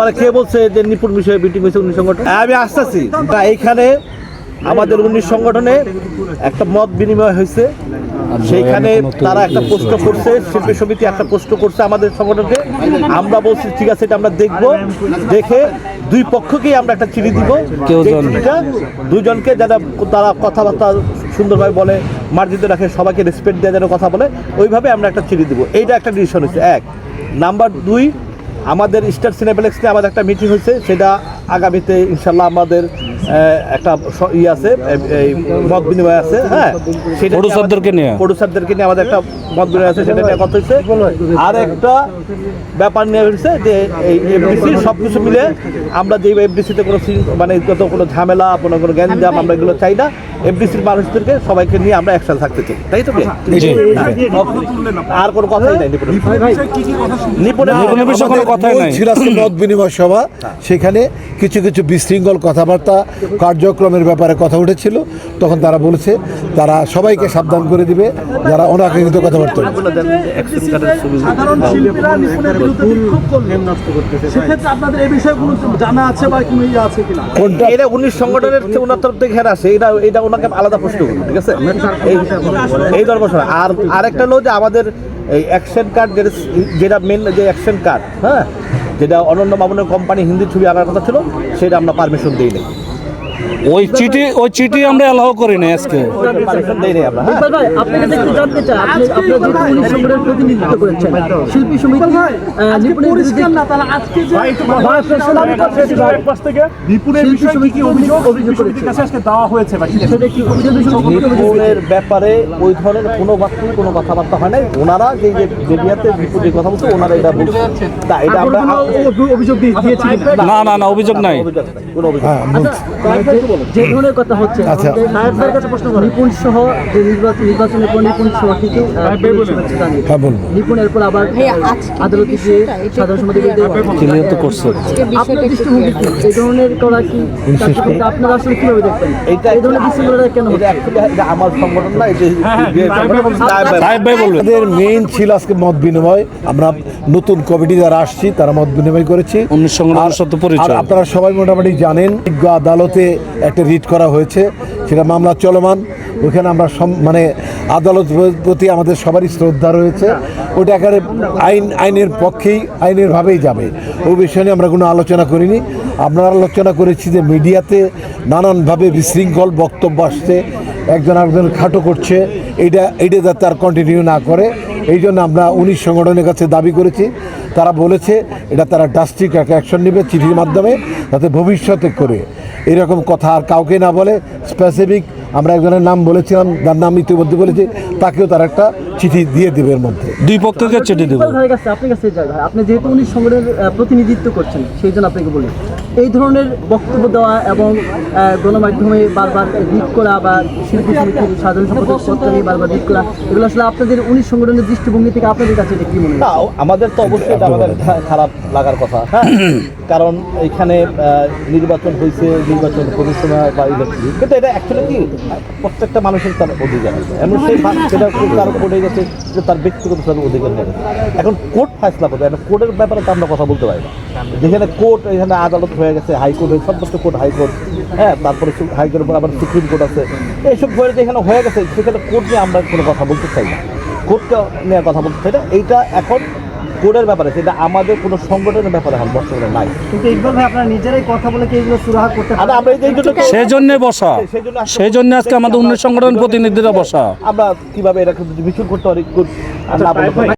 তোমার কে বলছে যে নিপুণ বিষয়ে মিটিং হয়েছে উনিশ সংগঠন? হ্যাঁ, আমি আসতেছি। এইখানে আমাদের উনিশ সংগঠনে একটা মত বিনিময় হয়েছে। সেইখানে তারা একটা প্রশ্ন করছে শিল্পী সমিতি একটা প্রশ্ন করছে আমাদের সংগঠনকে। আমরা বলছি ঠিক আছে এটা আমরা দেখব। দেখে দুই পক্ষকেই আমরা একটা চিঠি দিব। দুজনকে যারা তারা কথাবার্তা সুন্দরভাবে বলে মার্জিত রাখে সবাইকে রেসপেক্ট দেওয়া যেন কথা বলে ওইভাবে আমরা একটা চিঠি দিব। এইটা একটা ডিসিশন হচ্ছে এক। নাম্বার দুই আমাদের স্টার সিনেপ্লেক্স নিয়ে আমাদের একটা মিটিং হয়েছে সেটা আগামীতে ইনশাল্লাহ আমাদের একটা ই আছে এই- মত বিনিময় আছে হ্যাঁ? সেটা নিয়ে প্রডিউসারদেরকে নিয়ে? আমাদের- প্রডিউসারদেরকে নিয়ে আমাদের একটা মত বিনিময় আছে সেটা নিয়ে কথা হচ্ছে আর একটা ব্যাপার নিয়ে হয়েছে যে এই এফডিসি সব কিছু মিলে আমরা যে এফডিসিতে কোনো মানে যত কোনো ঝামেলা কোনো কোনো জ্ঞানজাম আমরা এগুলো চাই না এফডিসির মানুষদেরকে সবাইকে নিয়ে আমরা একসাথে থাকতে চাই তাই তো আর কোনো কথাই নাই নিপুণের নিপুণের বিষয়ে কথাই মূল নাই। ছিল মত বিনিময় সভা। সেখানে কিছু কিছু বিশৃঙ্খল কথাবার্তা কার্যক্রমের ব্যাপারে কথা উঠেছিল। তখন তারা বলেছে তারা সবাইকে সাবধান করে দিবে যারা অনাকাঙ্ক্ষিত কথাবার্তা। কোনো ইয়ে কোনটা? এটা উনিশ সংগঠনের চেয়ে ওনার তরফ থেকে ঘেরা আছে। এটা এটা ওনাকে আলাদা প্রশ্ন করুন ঠিক আছে? এই এই দরবার আর আরেকটা হলো যে আমাদের এই অ্যাকশন কার্ড যেটা যেটা মেন যে অ্যাকশন কার্ড হ্যাঁ? যেটা অনন্য মামুনের কোম্পানি হিন্দি ছবি আনার কথা ছিল, সেটা আমরা পারমিশন দিই নাই ওই চিঠি ওই চিঠি আমরা অ্যালাউ করি না আজকে ব্যাপারে ওই ধরনের কোনো বাক্য কোনো কথাবার্তা হয় নাই। ওনারা যে যে মিডিয়াতে যে কথা বলছে ওনারা এটা বলছে। তা এটা আমরা অভিযোগ দিয়েছি না না না অভিযোগ নাই। অভিযোগ কোনো অভিযোগ হ্যাঁ আচ্ছা যে- যে ধরনের কথা হচ্ছে। আচ্ছা। আমাদের নায়ক ভাইয়ের কাছে প্রশ্ন করি নিপুণ সহ যে নির্বাচন নির্বাচনের পর নিপুণ সহ ঠিকই হ্যাঁ নিপুণ এরপর আবার আদালতে যে গিয়ে বিষয়টা, এটা সাধারণ একটু সমাজের clear বিরুদ্ধে ক্লিয়ার তো করছে। আজকে আপনার দৃষ্টিভঙ্গি কি এই ধরনের করা কি আপনারা আসলে কীভাবে দেখবেন? এই ধরনের বিশৃঙ্খলা কেন এটা হচ্ছে? actually এটা আমার সংগঠন না এটা যে সংগঠন তাই ভাই- সাহেব ভাই বলবেন। আমাদের মেইন ছিল আজকে মত বিনিময়। আমরা নতুন কমিটি যারা আসছি তারা মত বিনিময় করেছি। আপনারা সবাই মোটামুটি জানেন আদালতে একটা রিট করা হয়েছে, সেটা মামলা চলমান। ওখানে আমরা মানে আদালত প্রতি আমাদের সবারই শ্রদ্ধা রয়েছে। ওটা একেবারে আইন, আইনের পক্ষেই, আইনের ভাবেই যাবে। ওই বিষয় নিয়ে আমরা কোনো আলোচনা করিনি। আমরা আলোচনা করেছি যে মিডিয়াতে নানানভাবে বিশৃঙ্খল বক্তব্য আসছে, একজন আরেকজন খাটো করছে এটা এটা যাতে আর কন্টিনিউ না করে, এই জন্য আমরা উনিশ সংগঠনের কাছে দাবি করেছি। তারা বলেছে, এটা তারা ডাস্ট্রিক একটা অ্যাকশন নেবে চিঠির মাধ্যমে, যাতে ভবিষ্যতে করে। এরকম কথা আর কাউকে না বলে স্পেসিফিক আমরা একজনের নাম বলেছিলাম, যার নাম ইতিমধ্যে বলেছি, তাকেও তার একটা চিঠি দিয়ে দেবে এর মধ্যে। দুই পক্ষকে চিঠি দেবো। ইকবাল ভাইয়ের কাছে আপনার কাছে যাই ভাই আপনি যেহেতু উনি সংগঠনের প্রতিনিধিত্ব করছেন সেই জন্য আপনাকে বলি। এই ধরনের বক্তব্য দেওয়া এবং গণমাধ্যমে বারবার লিক করা বা শিল্পী সমিতির সাধারণ সম্পাদক পত্র নিয়ে বারবার লিক করা এগুলো আসলে আপনাদের উনিশ সংগঠনের দৃষ্টিভঙ্গি থেকে আপনাদের কাছে এটা কি মনে হয়? আমাদের তো অবশ্যই আমাদের খারাপ লাগার কথা হ্যাঁ? কারণ এখানে নির্বাচন হয়েছে নির্বাচন কমিশনার বা ইলেকট্রিক কিন্তু এটা অ্যাকচুয়ালি কি প্রত্যেকটা মানুষের তার অধিকার এমন সেই সেটা তার পড়ে গেছে যে তার ব্যক্তিগত স্বাধীন অধিকার নেই। এখন কোর্ট ফাইসলা করবে, এখন কোর্টের ব্যাপারে তো আমরা কথা বলতে পারি না। যেখানে কোর্ট, এখানে আদালত হয়ে গেছে, হাইকোর্ট হয়ে সর্বোচ্চ কোর্ট, হাইকোর্ট হ্যাঁ তারপরে হাইকোর্টের পর আবার সুপ্রিম কোর্ট আছে। এইসব হয়ে যেখানে হয়ে গেছে, সেখানে কোর্ট নিয়ে আমরা কোনো কথা বলতে চাই না। কোর্টটা নিয়ে কথা বলতে চাই না। এইটা এখন কোর্টের ব্যাপারে সেটা আমাদের কোনো সংগঠনের ব্যাপারে এখন বর্তমানে নাই। কিন্তু ইকবাল ভাই আপনারা নিজেরাই কথা বলে কি এগুলো সুরাহা করতে পারেন আমরা এই জন্য সেই জন্য বসা। সেই জন্য আজকে- আমাদের উন্নয়ন সংগঠন প্রতিনিধিরা বসা। আমরা কীভাবে এরকম মিছিল করতে পারি।